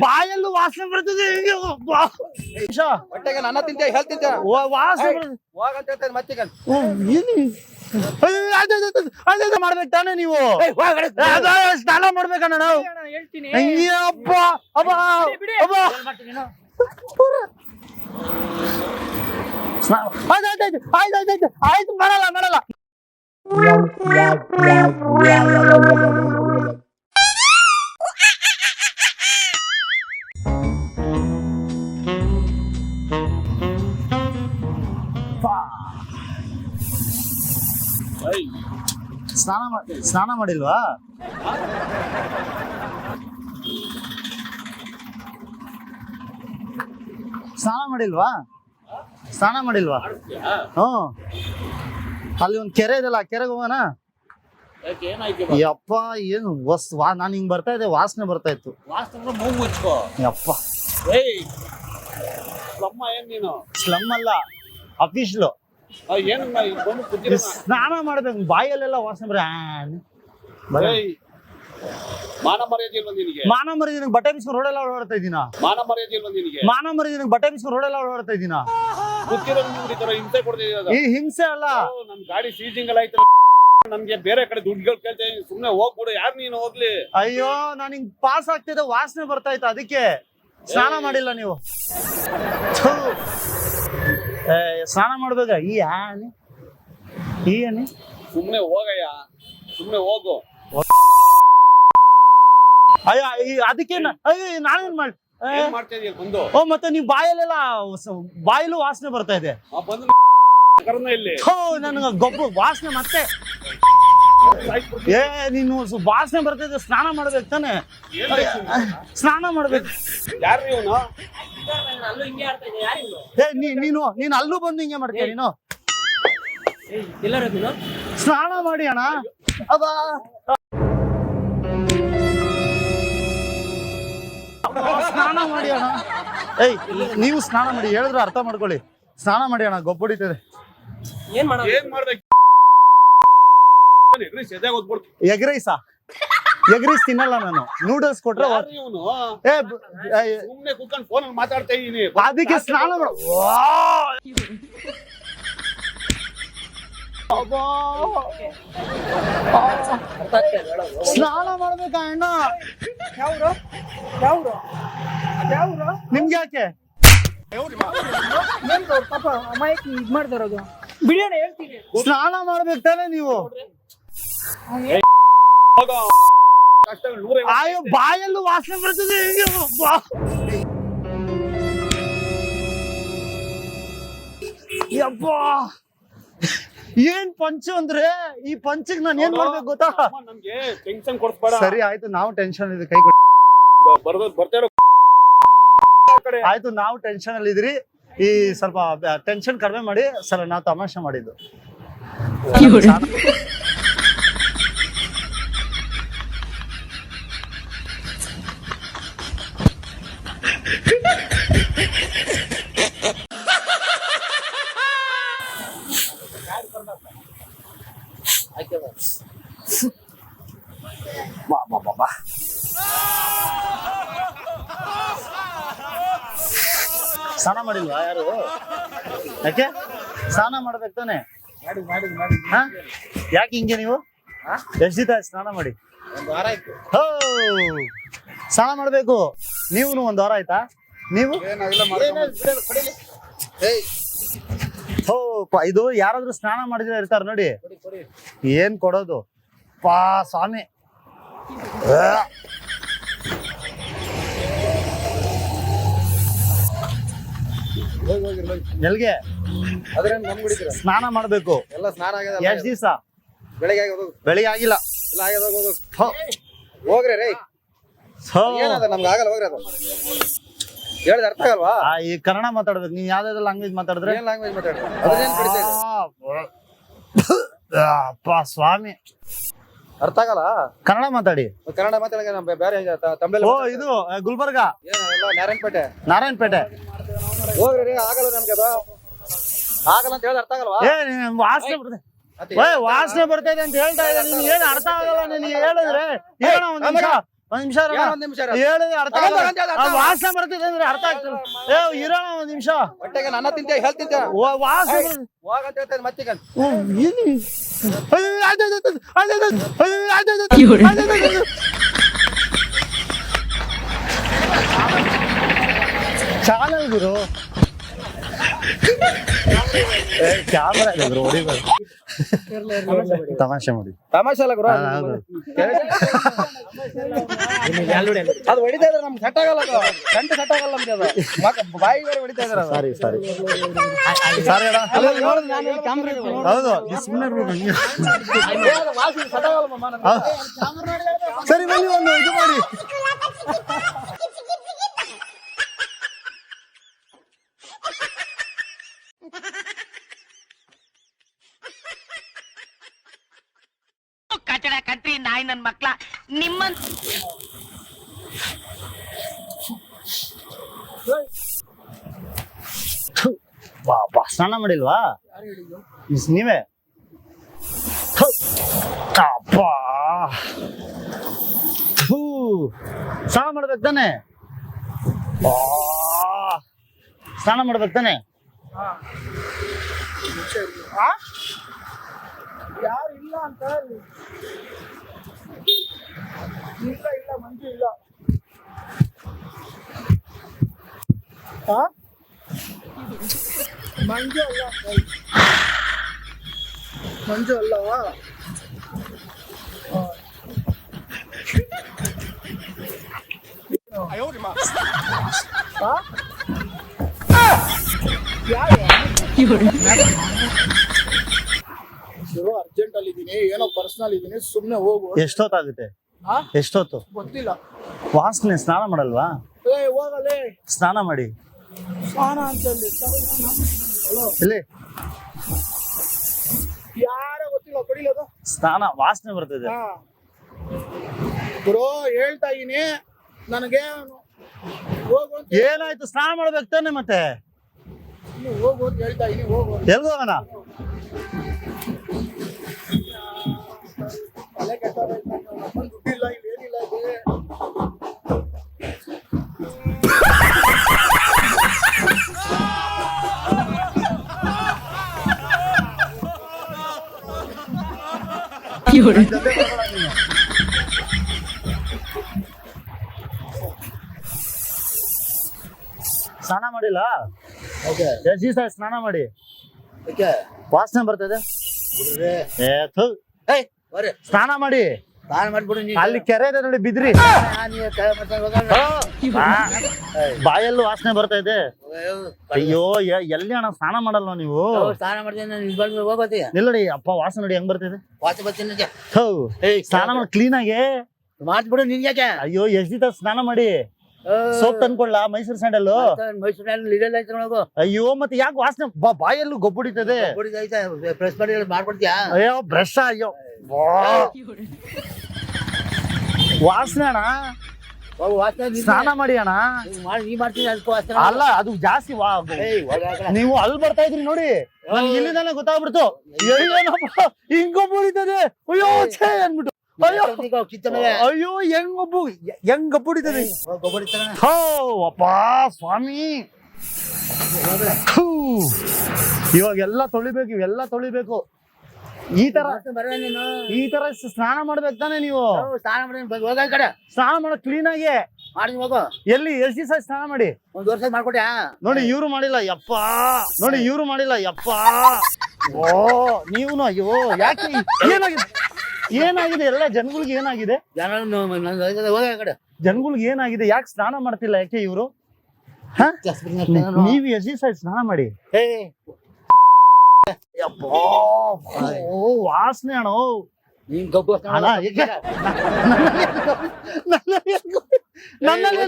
ಬಾಯಲ್ಲೂ ವಾಸನೆ ಬರ್ತದೆ ಹಿಂಗೆ. ಹೊಟ್ಟೆಗೆ ನನ್ನ ತಿಂತೆ ಹೇಳ್ ತಿಂತೆ ವಾಸನೆ. ಹೋಗಂತ ಮತ್ತೆ ಏನು? ಅದು- ಮಾಡ್ಬೇಕು ತಾನೇ ನೀವು? ಸ್ನಾನ ಮಾಡ್ಬೇಕಣ್ಣ ನಾವು? ಹೇಳ್ತೀನಿ. ಅಯ್ಯಪ್ಪ ಅಪ್ಪ ಅಪ್ಪ ಸ್ನಾನ- ಆಯ್ತು, ಆಯ್ತು, ಆಯ್ತು, ಆಯ್ತು, ಆಯ್ತು, ಆಯ್ತು, ಆಯ್ತು ಮಾಡಲ್ಲ ಮಾಡಲ್ಲ. ಸ್ನಾನ ಮಾಡಿ ಸ್ನಾನ ಮಾಡಿಲ್ವಾ? ಸ್ನಾನ ಮಾಡಿಲ್ವಾ? ಸ್ನಾನ ಮಾಡಿಲ್ವಾ? ಹ್ಮ್ ಅಲ್ಲಿ ಒಂದು ಕೆರೆ ಇದೆಲ್ಲ ಆ ಕೆರೆಗೆ ಹೋಗೋಣ? ಯಪ್ಪ ಏನು ವಸ್ ವಾ ನಾನು ಹಿಂಗ್ ಬರ್ತಾ ಇದ್ದೆ ವಾಸನೆ ಬರ್ತಾ ಇತ್ತು. ಯಪ್ಪ. ಸ್ಲಮ್ ಅಲ್ಲ ಅಫೀಶ್ಲು ಸ್ನಾನ ಮಾಡ್ಬೇಕು ಬಾಯಲ್ಲೆಲ್ಲ ವಾಸನೆ ಬರ ಮಾನ ಮರ್ಯಾದೆ ನಿನಗೆ? ಮಾನ ಮರಿ ನಿನಗೆ ಬಟ್ಟೆ ಬಿಸ್ಕೊಂಡು ರೋಡೆಲ್ಲ ಓಡಾಡ್ತಾ ಇದೀನ? ಮಾನ ಮರ್ಯಾದೆ ನಿನಗೆ? ಮಾನ ಮರಿ ನಿನಗೆ ಬಟ್ಟೆ ಬಿಸ್ಕೊಂಡು ರೋಡೆಲ್ಲ ಓಡಾಡ್ತಾ ಇದೀನ? ಹಿಂಸೆ ಕೊಡ್ತಿದ್ದೀರ ಈ ಹಿಂಸೆ ಅಲ್ಲ. ನಮ್ ಗಾಡಿ ಸೀಜಿಂಗ್ ಎಲ್ಲ ಆಯ್ತು. ನಮ್ಗೆ ಬೇರೆ ಕಡೆ ದುಡ್ಡುಗಳು ಕೇಳ್ತಾ ಸುಮ್ನೆ ಹೋಗ್ಬಿಡು. ಯಾರು ನೀನು ಹೋಗ್ಲಿ? ಅಯ್ಯೋ ನಾನು ಹಿಂಗ್ ಪಾಸ್ ಆಗ್ತಿದ್ದೆ ವಾಸನೆ ಬರ್ತಾ ಇತ್ತು ಅದಕ್ಕೆ. ಸ್ನಾನ ಮಾಡಿಲ್ಲ ನೀವು. ಸ್ನಾನ ಮಾಡ್ಬೇಕ? ಈ ಆನೆ ಈ ಆನೆ ಸುಮ್ನೆ ಹೋಗಯ್ಯ. ಸುಮ್ಮನೆ ಹೋಗು. ಅಯ್ಯೋ ಈ ಅದಕ್ಕೆ ನಾ- ಅಯ್ಯೋ ನಾನೇನ್ ಮಾಡಿ ಏನ್ ಮಾಡ್ತಾ ಇದೀಯ ಬಂದು ಓ ಮತ್ತೆ ನೀವು ಬಾಯಲ್ಲೆಲ್ಲ ಸ- ಬಾಯಲ್ಲೂ ವಾಸನೆ ಬರ್ತಾ ಇದೆ. ಆ ಬಂದು ಕರ್ನ ಇಲ್ಲಿ. ಥೋ ನನಗೆ ಗೊಬ್ಬರ ವಾಸನೆ ಮತ್ತೆ. ಏ ನೀನು ಸು- ವಾಸನೆ ಬರ್ತಾ ಇದೆ ಸ್ನಾನ ಮಾಡ್ಬೇಕು ತಾನೆ. ಏನ್ ಬೇಕು? ಸ್ನಾನ ಮಾಡ್ಬೇಕು. ಯಾರು ಇವನು ಏ ನೀ- ನೀನು ನೀನು ಅಲ್ಲೂ ಬಂದು ಹಿಂಗೆ ಮಾಡ್ತೀಯ ನೀನು? ಸ್ನಾನ ಮಾಡಿ ಅಣ್ಣ. ಅಬ್ಬಾ. ಸ್ನಾನ ಮಾಡಿ ಅಣ್ಣ. ಏಯ್ ನೀವು ಸ್ನಾನ ಮಾಡಿ ಹೇಳಿದ್ರೆ ಅರ್ಥ ಮಾಡ್ಕೊಳ್ಳಿ. ಸ್ನಾನ ಮಾಡಿ ಅಣ್ಣ ಗೊಬ್ಬಡಿತದೆ. ಏನ್ ಮಾಡ್ಬೇಕು? ಎಗ್ ರೈಸಾ? ಎಗ್ ರೈಸ್ ತಿನ್ನಲ್ಲ ನಾನು. ನೂಡಲ್ಸ್ ಕೊಟ್ರೆ ಯಾರು ಇವನು? ಏ ಬ- ಏ, ಸುಮ್ನೆ ಕುತ್ಕೊಂಡು ಫೋನ್ ಮಾತಾಡ್ತಾ ಇದೀನಿ. ಅದಕ್ಕೆ ಸ್ನಾನ ಮಾಡ. ಸ್ನಾನ ಮಾಡ್ಬೇಕಾ ಅಣ್ಣ? ಯಾವ್ರು? ಯಾವ್ರು? ಯಾವ್ರು? ನಿಮ್ಗೆ ಯಾಕೆ? ಏನ್ ಪಾಪ ಅಮಾಯಕ್ ಇದ್ ಮಾಡ್ದಾರದು ಅಣ್ಣ ಹೇಳ್ತೀನಿ. ಸ್ನಾನ ಮಾಡ್ಬೇಕು ತಾನೇ ನೀವು? ಬಾಯಲ್ಲೂ ವಾಸನೆ ಬರ್ತದೆ ಯಪ್ಪ ಏನ್ ಪಂಚ ಅಂದ್ರೆ? ಈ ಪಂಚಿಗೆ ನಾನು ಏನ್ ಮಾಡ್ಬೇಕು ಗೊತ್ತಾ? ನಮ್ಗೆ ಟೆನ್ಷನ್ ಕೊಡ್ಸ್ಬೇಡ. ಸರಿ ಆಯ್ತು ನಾವು ಟೆನ್ಷನ್ ಇದೆ ಕೈ ಕೊಡಿ. ಬರ್ದ ಆಯ್ತು ನಾವು ಟೆನ್ಷನ್ ಅಲ್ಲಿ ಇದ್ರಿ ಈ ಸ್ವಲ್ಪ ಟೆನ್ಷನ್ ಕಡಿಮೆ ಮಾಡಿ ಸರ್ ನಾವು ತಮಾಷೆ ಮಾಡಿದ್ದು. ಬಾ ಬಾ ಬಾ ಬಾ ಸ್ನಾನ ಮಾಡಿಲ್ವಾ ಯಾರು? ಯಾಕೆ? ಸ್ನಾನ ಮಾಡ್ಬೇಕು ತಾನೆ? ಹಾ? ಯಾಕೆ ಹಿಂಗೆ ನೀವು? ಎಷ್ಟು ದಿನ ಆಯ್ತು ಸ್ನಾನ ಮಾಡಿ? ಹೋ! ಸ್ನಾನ ಮಾಡಬೇಕು. ನೀವು ಒಂದ್ ವಾರ ಆಯ್ತಾ? ನೀವು ಏನಾಗಿಲ್ಲ ಮಾಡ್ಕೊಂಡ್ ಬಾ. ಏಯ್ ಹೋ ಇದು ಯಾರಾದ್ರೂ ಸ್ನಾನ ಮಾಡಿದ್ರೆ ಇರ್ತಾರ ನೋಡಿ. ಏನ್ ಕೊಡೋದು? ಪಾ ಸ್ವಾಮಿ. ನೆಲ್ಗೆ ಎಲ್ಗೆ ಸ್ನಾನ ಮಾಡ್ಬೇಕು. ಎಲ್ಲ ಸ್ನಾನ ಆಗಿದೆ ಎಷ್ಟ್ ದಿವ್ಸ? ಬೆಳಿಗ್ಗೆ ಬೆಳಿಗ್ಗೆ ಆಗಿಲ್ಲ. ಇಲ್ಲ ಆಗ್ಯದ ಹೋಗು ಹೋಗು ಹೋಗ್ರಿ ರೇ. ನಮ್ಗೆ ಆಗಲ್ಲ ಹೋಗ್ರಿ ಅದು. ಹೇಳಿದ ಅರ್ಥ ಆಗಲ್ವಾ? ಆ, ಈ ಕನ್ನಡ ಮಾತಾಡ್ಬೇಕು. ನೀವ್ ಯಾವ್ದಾದ್ರು ಲ್ಯಾಂಗ್ವೇಜ್ ಮಾತಾಡಿದ್ರೆ? ಏನ್ ಲ್ಯಾಂಗ್ವೇಜ್ ಮಾತಾಡಿ ಅದ್ರೇನ್ ಕಡಿತಾ ಇದೆ ಆ, ಅಪ್ಪ ಸ್ವಾಮಿ. ಅರ್ಥ ಆಗಲ್ಲ? ಕನ್ನಡ ಮಾತಾಡಿ. ಕನ್ನಡ ಮಾತಾಡಂಗ ನಮ್ಮ ಬೇರೆ ಹೆಂಗ ಓ ಇದು ಆ, ಗುಲ್ಬರ್ಗ. ಏನಲ್ಲ ನಾರಾಯಣಪೇಟೆ. ನಾರಾಯಣಪೇಟೆ. ಹೋಗ್ರಿ ರೀ ಆಗಲ್ಲ ನಮ್ಗೆ ಅದು. ಆಗಲ್ಲ ಅಂತ ಹೇಳಿ ಅರ್ಥ ಆಗಲ್ವಾ? ಏ ನೀನ್ ವಾಸನೆ ಬರ್ತದೆ ಮತ್ತೆ ವಾಸನೆ ಬರ್ತದೆ ಅಂತ ಹೇಳ್ತಾ ಇದ್ದೆ. ನೀನ್ ಏನ್ ಅರ್ಥ ಆಗಲ್ಲ ನೀನ್ ಹೇಳಿದ್ರೆ? ಏನೋ ಒಂದ್ ನಿಮಿಷ. ಒಂದ್ ನಿಮಿಷ ಒಂದ್ ನಿಮಿಷ ಇರು. ಹೇಳಿದ್ರೆ ಅರ್ಥ ತಗೊಂಡ್ ಆ ಅರ್ಥ ವಾಸನೆ ಬರ್ತಿದೆ ಅಂದ್ರೆ ಅರ್ಥ ಆಗ್ತದೆ. ಏ ಇರೋಣ ಒಂದ್ ನಿಮಿಷ. ಹೊಟ್ಟೆಗೆ ನನ್ನ ತಿಂತೆ ಹೇಳ್ ತಿಂತೆ ವಾ- ವಾಸನೆ ಓ, ಏನು? ಅಯ್ಯೋ, ಆಯ್ತು, ಆಯ್ತು. ಚಾನಲ್ ಗುರು. ಕ್ಯಾಮರಾ ತಮಾಷೆ ಮಾಡಿ. ತಮಾಷೆ ಅಲ್ಲ ಗುರು ಅದು ಹೊಡಿತಾ ಇದ್ರೆ ನಮ್ಗೆ ಸೆಟ್ ಆಗಲ್ಲ ಅದು. ಗಂಟೆ ಸೆಟ್ ಆಗಲ್ಲ ನಮ್ಗೆ ಅದು. ಬಾಯಿ ಬೇರೆ ಹೊಡಿತಾ ಇದಾರೆ ಅದು. ಸಾರಿ ಸಾರಿ. ಸಾರಿ ಅಣ್ಣ. ಅಲ್ಲ, ನೋಡು, ನಾನು ಇಲ್ಲಿ camera ಇಟ್ಕೊಂಡು ಹೌದು ಈ ಸುಮ್ಮನೆ ಇರ್ಬೇಕು ಹಂಗೆ. ಏ, ಅದು ವಾಸನೆ set ಆಗಲ್ಲ ಮಾಮ ನಮ್ಗೆ. ಹೌದು. ಸರಿ ಬನ್ನಿ ಒಂದು ಇದು ಮಾಡಿ. ನಾಯಿ ನನ್ ಮಕ್ಳ. ಬಾ ಸ್ನಾನ ಮಾಡಿಲ್ವಾ? ನೀವೇ. ಸ್ನಾನ ಮಾಡ್ಬೇಕು ತಾನೆ. ಸ್ನಾನ ಮಾಡ್ಬೇಕು ತಾನೆ? ಯಾರು ಇಲ್ಲ ಅಂತ ಇಲ್ಲ ಇಲ್ಲ ಮಂಜು ಇಲ್ಲ ಆ? ಮಂಜು ಅಲ್ಲ ಮಂಜು ಅಲ್ಲ ಆ? ಯಾರು ಇರೋ ಅರ್ಜೆಂಟ್ ಅಲ್ಲಿ ಇದೀನಿ ಏನೋ ಪರ್ಸನಲ್ ಇದೀನಿ ಸುಮ್ನೆ ಹೋಗು ಎಷ್ಟೊತ್ತಾಗುತ್ತೆ ಆ? ಎಷ್ಟೊತ್ತು? ಗೊತ್ತಿಲ್ಲ. ವಾಸನೆ ಸ್ನಾನ ಮಾಡಲ್ವಾ? ಏ ಹೋಗಲೇ. ಸ್ನಾನ ಮಾಡಿ. ಸ್ನಾನ ಅಂತ ಇಲ್ಲಿ. ಯಾರೋ ಗೊತ್ತಿಲ್ಲ ಕಡಿಲದು ಸ್ನಾನ ವಾಸನೆ ಬರ್ತದೆ ಬ್ರೋ ಹೇಳ್ತಾ ಇದೀನಿ. ನನಗೆ ಹೋಗು ಅಂತ ಏನಾಯ್ತು? ಸ್ನಾನ ಮಾಡ್ಬೇಕು ತಾನೆ ಮತ್ತೆ? ನೀನು ಹೋಗು ಅಂತ ಹೇಳ್ತಾ ಇದೀನಿ ಹೋಗು ಅಂತ. ಎಲ್ಗೋಗೋಣ ತಲೆ ಕೆಟ್ಟೋಗೈತೆ ನನ್ನ ಅಪ್ಪನ್ ಸ್ನಾನ ಮಾಡಿಲ್ಲ? ಎಷ್ಟು ದಿವಸ ಸ್ನಾನ ಮಾಡಿ. ವಾಸನೆ ಬರ್ತದೆ? ಏ ಥು. ಏಯ್, ಬರ್ರಿ. ಸ್ನಾನ ಮಾಡಿ. ಮಾಡ್ಬಿಡು ನೀನು. ಅಲ್ಲಿ ಕೆರೆ ಇದೆ ನೋಡಿ ಬಿದ್ರಿ. ಬಾಯಲ್ಲೂ ವಾಸನೆ ಬರ್ತಾ ಇದೆ. ಅಯ್ಯೋ, ಎ- ಎಲ್ಲಿ ಅಣ್ಣ ಸ್ನಾನ ಮಾಡಲ್ಲ ನೀವು? ಸ್ನಾನ ಮಾಡ್ತೀನಿ ನಾನು ಇಲ್ಲಿ ನಿಲ್ಲಡಿ ಅಪ್ಪ ವಾಸನೆ ನೋಡಿ ಹೆಂಗ್ ಬರ್ತಿದೆ ವಾಸ ಬರ್ತೀನಿ ಅಂತ. ಥು. ಸ್ನಾನ ಮಾಡಿ ಕ್ಲೀನ್ ಆಗಿ. ಮಾಡ್ಬಿಡು ನಿನ್ ಯಾಕೆ? ಅಯ್ಯೋ ಎಷ್ಟ್ ದಿವಸ ಸ್ನಾನ ಮಾಡಿ? ಸೋಪ್ ತಂದ್ಕೊಳ್ಳ ಮೈಸೂರು ಸ್ಯಾಂಡಲ್ ಮೈಸೂರಿನಲ್ಲಿ ಲೀಡಲ್ ಐತೆ ನೋಡು. ಅಯ್ಯೋ ಮತ್ತೆ ಯಾಕೆ ವಾಸನೆ? ಬಾ- ಬಾಯಲ್ಲೂ ಗೊಬ್ಬುಡಿತದೆ ಐತೆ ಪ್ರೆಸ್ ಮಾಡಿ ಮಾಡ್ಕೊಡ್ತೀಯಾ? ಅಯ್ಯೋ ಬ್ರಷ್ ಅಯ್ಯೋ. ವಾಸನೆ ಅಣ್ಣ. ಸ್ನಾನ ಮಾಡಿ ಅಣ್ಣ? ನೀ ಮಾಡ್ತೀನಿ ಅದಕ್ಕೆ ವಾಸನೆ ಅಲ್ಲ ಅದು ಜಾಸ್ತಿ ವಾ. ನೀವು ಅಲ್ಲಿ ಬರ್ತಾ ಇದ್ರಿ ನೋಡಿ. ನನ್ಗೆ ಇಲ್ಲಿಂದಾನೆ ಗೊತ್ತಾಗ್ಬಿಡ್ತು. ಏನಪ್ಪ ಹಿಂಗೊಬ್ಬುಡಿತದೆ ಅಯ್ಯೋ ಛೇ ಅನ್ಬಿಟ್ಟು ಅಯ್ಯೋ. ಅಯ್ಯೋ ಹೆಂಗೊಬ್ಬು ಹೆಂಗ್ ಗಬ್ಬುಡಿತದೆ ಹೋಗ್ ಗೊಬ್ಬರ ಇತ್ತಾನೆ. ಹೋ ಅಪ್ಪ ಸ್ವಾಮಿ. ಇವಾಗೆಲ್ಲ ತೊಳಿಬೇಕು ಇವೆಲ್ಲ ತೊಳಿಬೇಕು. ಈ ತರ ಈ ತರ ಸ್ನಾನ ಮಾಡ್ಬೇಕು ತಾನೆ ನೀವು? ಸ್ನಾನ ಮಾಡಿ ಹೋಗ ಕಡೆ. ಸ್ನಾನ ಮಾಡೋ ಕ್ಲೀನ್ ಆಗಿ. ಮಾಡಿ ಹೋಗು. ಎಲ್ಲಿ? ಎಷ್ಟ್ ದಿವಸ ಸ್ನಾನ ಮಾಡಿ? ಒಂದ್ ವರ್ಷ ಮಾಡ್ಕೊಟ್ಯಾ ನೋಡಿ ಇವ್ರು ಮಾಡಿಲ್ಲ ಯಪ್ಪ. ನೋಡಿ ಇವ್ರು ಮಾಡಿಲ್ಲ ಯಪ್ಪ. ಓ ನೀವು ಅಯ್ಯೋ ಯಾಕೆ ಏನಾಗಿದೆ? ಏನಾಗಿದೆ? ಎಲ್ಲ ಜನಗಳಿಗೆ ಏನಾಗಿದೆ? ಹೋಗ ಈ ಕಡೆ. ಜನಗಳಿಗೆ ಏನಾಗಿದೆ? ಯಾಕೆ ಸ್ನಾನ ಮಾಡ್ತಿಲ್ಲ? ಯಾಕೆ ಇವರು? ನೀವ್ ಎಷ್ಟು ದಿವಸ ಸ್ನಾನ ಮಾಡಿ? ಓ ವಾಸನೆ ಅಣ್ಣ ನೀನ್ ಸ್ನಾನ ಅಲ್ಲ, ಈಗ- ನನ್ನಲ್ಲಿ ಎಲ್ಲಿ ಗೊಬ್ಬ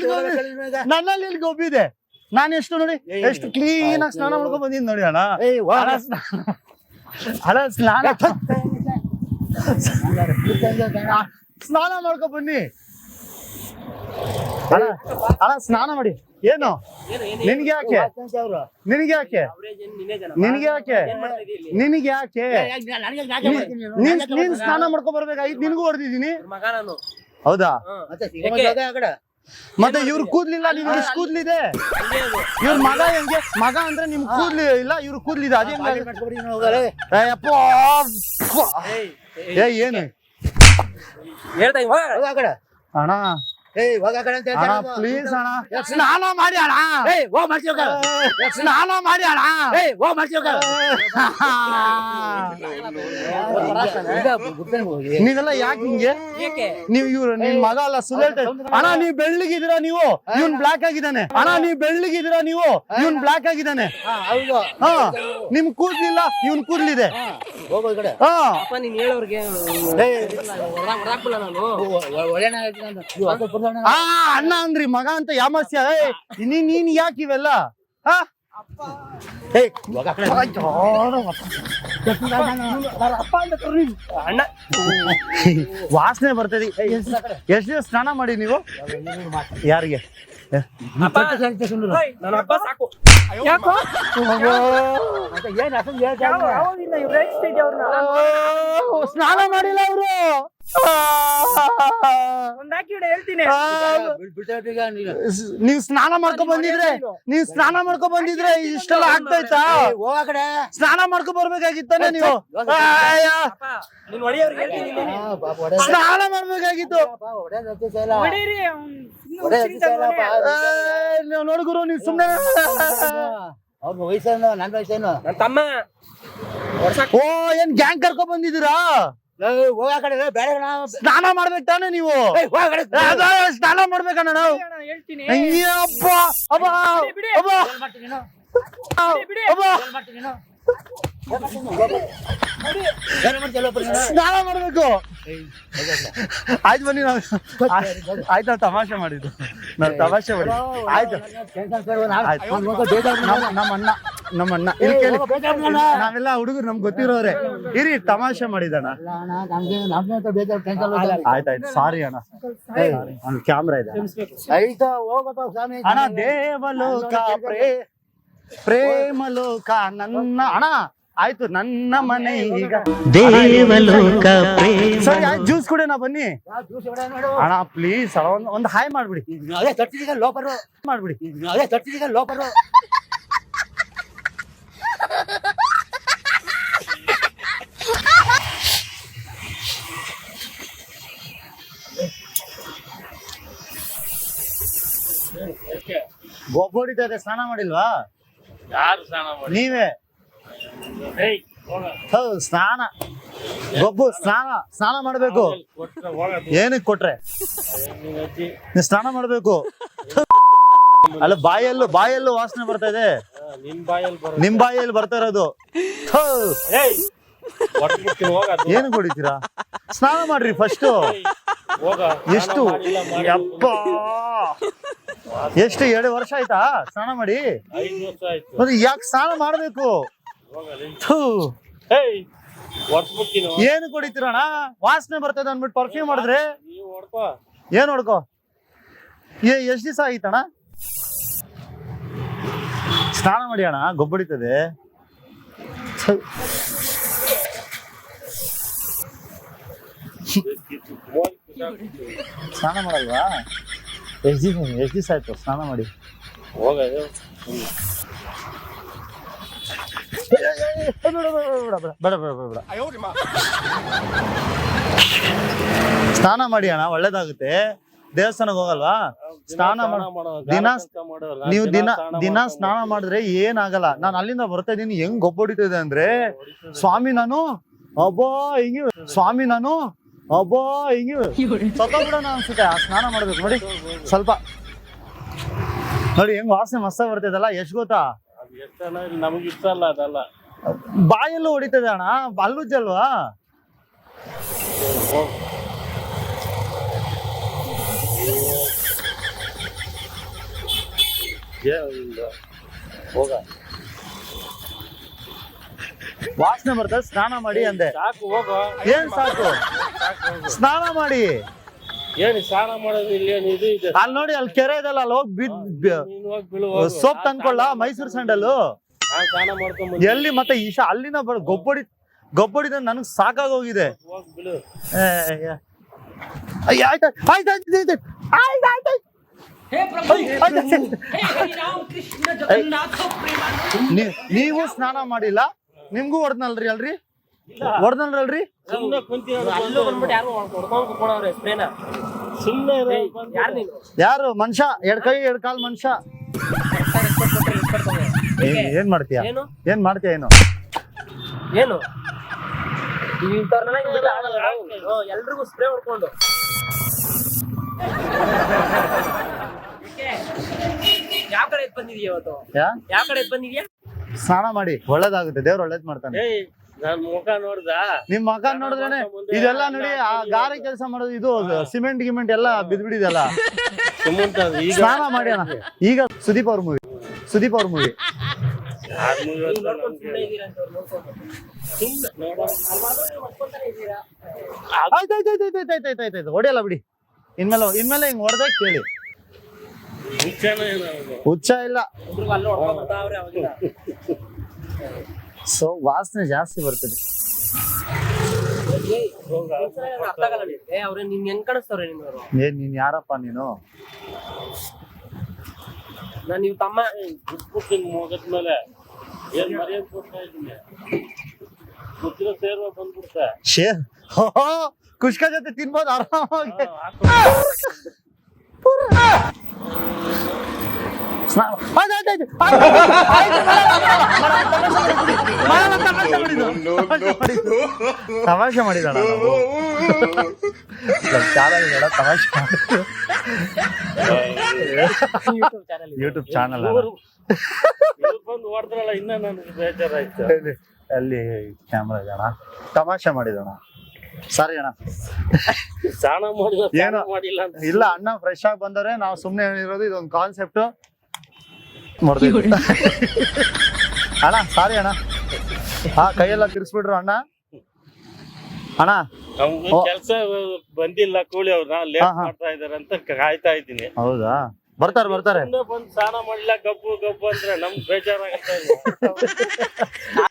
ಗೊಬ್ಬಿ- ನಾನು ಎಷ್ಟು ನೋಡಿ ಎಷ್ಟು ಕ್ಲೀನ್ ಆಗಿ ಸ್ನಾನ ಮಾಡ್ಕೊಂಡ್ ಬಂದಿದ್ದೀನಿ ನೋಡಿ ಅಣ್ಣ. ಅಲ್ಲ. ಸ್ನಾನ ಅಣ್ಣ ಸ್ನಾನ ಮಾಡ್ಕೊಂಡ್ ಮಾಡ್ಕೊ ಬನ್ನಿ. ಅಣ್ಣ ಅಣ್ಣ ಸ್ನಾನ ಮಾಡಿ. ಏನು? ನಿನ್ಗೆ ಯಾಕೆ? ನಿನ್ಗೆ ಯಾಕೆ? ನಿನಗೆ ಯಾಕೆ? ನಿನಗೆ ಯಾಕೆ? ನೀನು? ಸ್ನಾನ ಮಾಡ್ಕೊ ಐದ್ ನಿನ್ಗೂ ಹೊಡೆದಿದ್ದೀನಿ. ಹೌದಾ? ಮತ್ತೆ ಇವ್ರ ಕೂದ್ಲಿಲ್ಲ ನಿಮ್ ಕೂದ್ಲಿದೆ. ಇವ್ರ ಮಗ ಹೆಂಗೆ? ಮಗ ಅಂದ್ರೆ ನಿಮ್ ಕೂದ್ಲಿ ಇಲ್ಲ ಇವ್ರ ಕೂದ್ಲಿದೆ. ಅದೇ ಹೋಗಲೇ. ಏ ಏನು? ಹೇಳ್ತಾ ಅಣ್ಣ ಪ್ಲೀಸ್ ಅಣ್ಣ ಸ್ನಾನ ಮಾಡಿ ಅಣ್ಣ. ಏಯ್ ಹೋಗ್ ಮಾಡ್ತೀವಿ. ಸ್ನಾನ ಮಾಡಿ ಅಣ್ಣ. ಗುಡ್ಡನೆ ಹೋಗಿ. ನೀವೆಲ್ಲ ಯಾಕೆ ಹಿಂಗೆ? ನೀವು ಇವ್ರು ನಿನ್ ಮಗ ಅಲ್ಲ ಇದ್ದೀರಾ. ಅಣ್ಣ ನೀವ್ ಬೆಳ್ಳಿಗಿದ್ದೀರಾ ನೀವು? ಇವ್ನ್ ಬ್ಲಾಕ್ ಆಗಿದ್ದಾನೆ. ಅಣ್ಣ ನೀವ್ ಬೆಳ್ಳಿಗಿದ್ರ ನೀವು? ಇವ್ನ್ ಬ್ಲಾಕ್ ಆಗಿದ್ದಾನೆ. ಹಾ, ನಿಮ್ ಕೂದ್ಲಿಲ್ಲ ಇವ್ನ್ ಕೂದ್ಲಿದೆ. ಹಾ, ಹೋಗು ಈ ಕಡೆ. ಹಾ. ಅಪ್ಪ ನೀನ್ ಹೇಳೋರ್ಗೆ ಆ ಅಣ್ಣ ಅಂದ್ರಿ ಮಗ ಅಂತ ಯಾಮಸ್ಯ. ಏ ನೀನ್ ನೀನ್ ಯಾಕೆ ಇವೆಲ್ಲ? ಹಾ ಏಯ್, ಹೋಗ ಆ ಕಡೆ. ಅಣ್ಣ. ವಾಸನೆ ಬರ್ತದೆ. ಎಷ್ಟು ದಿವಸ ಸ್ನಾನ ಮಾಡಿ ನೀವು? ಯಾರಿಗೆ? ಅಪ್ಪ ನನ್ನ ಸಾಕು. ಏನ್ ಸ್ನಾನ ಮಾಡಿಲ್ಲ ಅವರು. ನೀವ್ ಸ್ನಾನ ಮಾಡ್ಕೊ ಬಂದಿದ್ರೆ ನೀವ್ ಸ್ನಾನ ಮಾಡ್ಕೊ ಬಂದಿದ್ರೆ ಇಷ್ಟೆಲ್ಲ ಆಗ್ತಾಯ್ತಾ ಏಯ್, ಹೋಗ್ ಆ ಕಡೆ. ಸ್ನಾನ ಮಾಡ್ಕೊ ಬರ್ಬೇಕಾಗಿತ್ತಾನೆ ನೀವು? ಸ್ನಾನ ಮಾಡ್ಬೇಕಾಗಿತ್ತು. ನೋಡ್ಗುರು ನೀವ್ ನೋಡು ಗುರು ನೀವ್ ಸುಮ್ನೆ ಅವ್ರ ವಯಸ್ಸೇನು ನನ್ ವಯಸ್ಸೇನು. ತಮ್ಮ. ಓ ಏನ್ ಗ್ಯಾಂಗ್ ಕರ್ಕೊ ಬಂದಿದ್ದೀರಾ? ಸ್ನಾನ ಮಾಡ್ಬೇಕು ತಾನೆ ನೀವು? ಸ್ನಾನ ಮಾಡ್ಬೇಕಣ್ಣ ನಾವು ಹೇಳ್ತೀನಿ. ಅಯ್ಯಪ್ಪ ಅಬ್ಬಾ ಬಿಡಿ. ಅಬ್ಬ. ಅಬ್ಬ. ಸ್ನಾನ ಮಾಡ್ಬೇಕು. ಆಯ್ತು ಬನ್ನಿ ನಾವು. ಆಯ್ತು ನಾವು ತಮಾಷೆ ಮಾಡಿದ್ದು. ನಾವು ತಮಾಷೆ ಮಾಡಿದ್ದು. ಆಯ್ತು. ನಮ್ಮ ಅಣ್ಣ ನಮ್ಮ ಅಣ್ಣ. ಇಲ್ಲಿ ಕೇಳಿ. ನಾವೆಲ್ಲ ಹುಡುಗರು ನಮ್ಗೆ ಗೊತ್ತಿರೋರೆ. ಇರಿ ತಮಾಷೆ ಮಾಡಿದಣ್ಣ. ಆಯ್ತಾಯ್ತು ಸಾರಿ ಅಣ್ಣ. ಕ್ಯಾಮ್ರಾ ಇದೆ. ಅಣ್ಣ ದೇವಲೋಕ ಪ್ರೇ ಪ್ರೇಮಲೋಕ ನನ್ನ ಅಣ್ಣ ಆಯ್ತು ನನ್ನ ಮನೆ ಈಗ. ದೇವಲೋಕ ಪ್ರೇಮ. ಸರಿ ಆಯ್ತು ಜ್ಯೂಸ್ ಕುಡಿಯೋಣ ಬನ್ನಿ. ಅಣ್ಣ ಪ್ಲೀಸ್ ಒಂದು ಒಂದು ಹಾಯ್ ಮಾಡ್ಬಿಡಿ. ಅದೇ ತಟ್ಟಿದೀಗ ಲೋಪರು. ಮಾಡ್ಬಿಡಿ. ಅದೇ ತಟ್ಟಿದೀಗ ಲೋಪರು. ಗೊಬ್ಬ ಹೊಡಿತಾ ಇದೆ ಸ್ನಾನ ಮಾಡಿಲ್ವಾ? ಯಾರು ಸ್ನಾನ ಮಾಡಿ ನೀವೇ? ಹೌದು ಸ್ನಾನ. ಗೊಬ್ಬು ಸ್ನಾನ. ಸ್ನಾನ ಮಾಡಬೇಕು. ಏನಕ್ಕೆ ಕೊಟ್ರೆ? ನೀವು ಸ್ನಾನ ಮಾಡಬೇಕು. ಅಲ್ಲ ಬಾಯಲ್ಲೂ ಬಾಯಲ್ಲೂ ವಾಸನೆ ಬರ್ತಾ ಇದೆ. ನಿಮ್ ಬಾಯಲ್ಲಿ ಬರ್ತಾ ಇರೋದು. ಏನು ಕುಡಿತೀರಾ ಸ್ನಾನ ಮಾಡ್ರಿ ಫಸ್ಟ್. ಎಷ್ಟು. ಯಪ್ಪ. ಎಷ್ಟು ಎರಡು ವರ್ಷ ಆಯ್ತಾ? ಸ್ನಾನ ಮಾಡಿ? ಯಾಕೆ ಸ್ನಾನ ಮಾಡ್ಬೇಕು? ಏನು ಕುಡಿತಿರೋಣ ವಾಸನೆ ಬರ್ತದೆ ಅಂದ್ಬಿಟ್ಟು ಪರ್ಫ್ಯೂಮ್ ಮಾಡಿದ್ರೆ ಏನ್ ಹೊಡ್ಕೋ? ಏ ಎಷ್ಟ್ ದಿವಸ ಆಯ್ತಣ್ಣ? ಸ್ನಾನ ಮಾಡಿ ಅಣ್ಣ ಗೊಬ್ಬಡಿತದೆ. ಸ್ನಾನ ಮಾಡಲ್ವಾ? ಎಷ್ಟ್ ದಿವಸ ಎಷ್ಟ್ ದಿವಸ ಆಯ್ತು ಸ್ನಾನ ಮಾಡಿ? ಹೋಗ. ಬೇಡ ಬೇಡ ಬೇಡ ಬೇಡ ಬೇಡ ಬೇಡ ಸ್ನಾನ ಮಾಡಿ ಅಣ್ಣ ಒಳ್ಳೇದಾಗುತ್ತೆ. ದೇವಸ್ಥಾನಕ್ಕೆ ಹೋಗಲ್ವಾ? ಸ್ನಾನ ದಿನ ನೀವು ದಿನ ದಿನ ಸ್ನಾನ ಮಾಡಿದ್ರೆ ಏನಾಗಲ್ಲ. ನಾನು ಅಲ್ಲಿಂದ ಬರ್ತಾ ಇದ್ದೀನಿ. ಹೆಂಗ್ ಗೊಬ್ಬೊಡಿತಿದೆ ಅಂದ್ರೆ ಸ್ವಾಮಿ ನಾನು ಅಬ್ಬಾ ಹಿಂಗಿ. ಸ್ವಾಮಿ ನಾನು ಅಬ್ಬಾ ಹಿಂಗಿ. ಸತ್ತೋಗ್ಬಿಡೋಣ ಅನ್ಸುತ್ತೆ. ಆ ಸ್ನಾನ ಮಾಡ್ಬೇಕು. ನೋಡಿ ಸ್ವಲ್ಪ. ನೋಡಿ ಹೆಂಗ್ ವಾಸನೆ ಮಸ್ತಾಗಿ ಬರ್ತೈತಲ್ಲ ಎಷ್ಟ್ ಗೊತ್ತಾ? ನಮ್ಗೆ ಇಷ್ಟ ಅಲ್ಲ ಅದಲ್ಲ. ಬಾಯಲ್ಲೂ ಹೊಡಿತದೆ ಅಣ್ಣ. ಅಲ್ಲುಜ್ಜಲ್ವಾ. ಹೋಗ ವಾಸನೆ ಬರ್ತದೆ ಸ್ನಾನ ಮಾಡಿ ಅಂದೆ. ಸಾಕು ಹೋಗೋ. ಏನ್ ಸಾಕು? ಸ್ನಾನ ಮಾಡಿ. ಏನು ಸ್ನಾನ ಮಾಡೋದು ಇಲ್ಲಿ ಏನ್ ಇದು ಇದೆ? ಅಲ್ಲಿ ನೋಡಿ ಅಲ್ಲಿ ಕೆರೆ ಇದಲ್ಲ ಅಲ್ಲಿ ಹೋಗಿ ಬಿದ್ ನೀನ್ ಹೋಗ್ ಬೀಳು ಹೋಗು. ಸೋಪ್ ತಂದ್ಕೊಳ್ಳ ಮೈಸೂರು ಸ್ಯಾಂಡಲ್ಲು. ಎಲ್ಲಿ ಮತ್ತೆ ಈಶಾ ಅಲ್ಲಿನ ಗೊಬ್ಬಡಿ ಗೊಬ್ಬಡಿದ ನನಗೆ ಸಾಕಾಗೋಗಿದೆ. ನೀವು ಸ್ನಾನ ಮಾಡಿಲ್ಲ? ನಿಮ್ಗೂ ಹೊಡೆದ್ನಲ್ರಿ ಅಲ್ರಿ? ಹೊಡೆದ್ನಲ್ರಿ ಯಾರು? ಮನುಷ್ಯ. ಎಡ್ ಕೈ ಎಡ್ ಕಾಲ್ ಮನುಷ್ಯ. ಏನ್- ಮಾಡ್ತೀಯ? ಏನು? ಏನ್ ಮಾಡ್ತೀಯ ಏನು? ಏನು? ಎಲ್ರಿಗೂ ಸ್ಪ್ರೇ ಹೊಡ್ಕೊಂಡು. ಯಾವ ಕಡೆ ಬಂದಿದ್ಯಾ ಇವತ್ತು? ಯಾವ ಕಡೆ ಬಂದಿದ್ಯಾ? ಸ್ನಾನ ಮಾಡಿ. ಒಳ್ಳೇದಾಗುತ್ತೆ ದೇವ್ರು ಒಳ್ಳೇದ್ ಮಾಡ್ತಾನೆ. ನಾನ್ ಮುಖ ನೋಡ್ದ? ನಿಮ್ ಮಗ ನೋಡಿದ್ರೆ ಇದೆಲ್ಲ ನೋಡಿ ಆ ಗಾರೆ ಕೆಲಸ ಮಾಡೋದು ಇದು ಸಿಮೆಂಟ್ ಗಿಮೆಂಟ್ ಎಲ್ಲ ಬಿದ್ಬಿಡಿದೆಲ್ಲ ಸ್ನಾನ ಮಾಡಿ ಅಣ್ಣ. ಈಗ ಸುದೀಪ್ ಅವ್ರ ಮೂವಿ ಸುದೀಪ್ ಅವ್ರ ಮೂವಿ ಹೊಡೆಯಲ್ಲ ಬಿಡಿ. ಇನ್ಮೇಲೆ ಇನ್ಮೇಲೆ ಹಿಂಗ್ ಹೊಡೆದ ಕೇಳಿ. ಹುಚ್ಚ ಇಲ್ಲ. ಸೊ ವಾಸನೆ ಜಾಸ್ತಿ ಬರ್ತದೆ. ಏ ನೀನ್ ಯಾರಪ್ಪ ನೀನು? ನಾನ್ ನೀವು ತಮ್ಮ ಬಿಟ್ಬಿಡ್ತೀನಿ ಮುಖದ ಮೇಲೆ ಏನ್ ಮರ್ಯಾದೆ ಕೊಡ್ತಾ ಇದ್ದೀನಿ ಗೊತ್ತಿರೋ ಸೇರುವ ಬಂದ್ಬಿಡ್ತಾ ಶೇ ಕುಷ್ಕ ಜೊತೆ ತಿನ್ಬೋದು ಆರಾಮಾಗಿ ಸ್ನಾನ- ಆಯ್ತು, ಆಯ್ತು, ಆಯ್ತು. ತಮಾಷೆ ಮಾಡಿದ. ತಮಾಷೆ ಯೂಟ್ಯೂಬ್ ಚಾನಲ್ ಬಂದು ಹೊಡೆದ್ರಲ್ಲ ಇನ್ನ ನನಗೆ ಬೇಜಾರಾಯ್ತು. ಅಲ್ಲಿ ಕ್ಯಾಮ್ರಾ ಅಣ್ಣ. ತಮಾಷೆ ಮಾಡಿದಣ ಸರಿ ಅಣ್ಣ. ಸ್ನಾನ ಮಾಡಿಲ್ಲ ಏನೋ ಮಾಡಿಲ್ಲ ಇಲ್ಲ ಅಣ್ಣ ಫ್ರೆಶ್ ಆಗಿ ಬಂದರೆ ನಾವು ಸುಮ್ಮನೆ ಇರೋದು ಇದೊಂದು ಕಾನ್ಸೆಪ್ಟ್ ಮಾಡ್ತೀವಿ ಅಣ್ಣ ಸಾರಿ ಅಣ್ಣ. ಹಾ ಕೈಯೆಲ್ಲ ತಿರ್ಸ್ಬಿಟ್ರು ಅಣ್ಣ. ಅಣ್ಣ. ಕೆಲ್ಸ ಬಂದಿಲ್ಲ ಕೂಲಿ ಅವ್ರನ್ನ ಲೇಟ್. ಮಾಡ್ತಾ ಇದಾರೆ ಅಂತ ಕಾಯ್ತಾ ಇದ್ದೀನಿ. ಹೌದಾ? ಬರ್ತಾರೆ ಬರ್ತಾರೆ. ಬಂದು ಸ್ನಾನ ಮಾಡಿಲ್ಲ ಗಬ್ಬು ಗಬ್ಬು ಅಂದ್ರೆ ನಮ್ಗೆ ಬೇಜಾರಾಗತ್ತೆ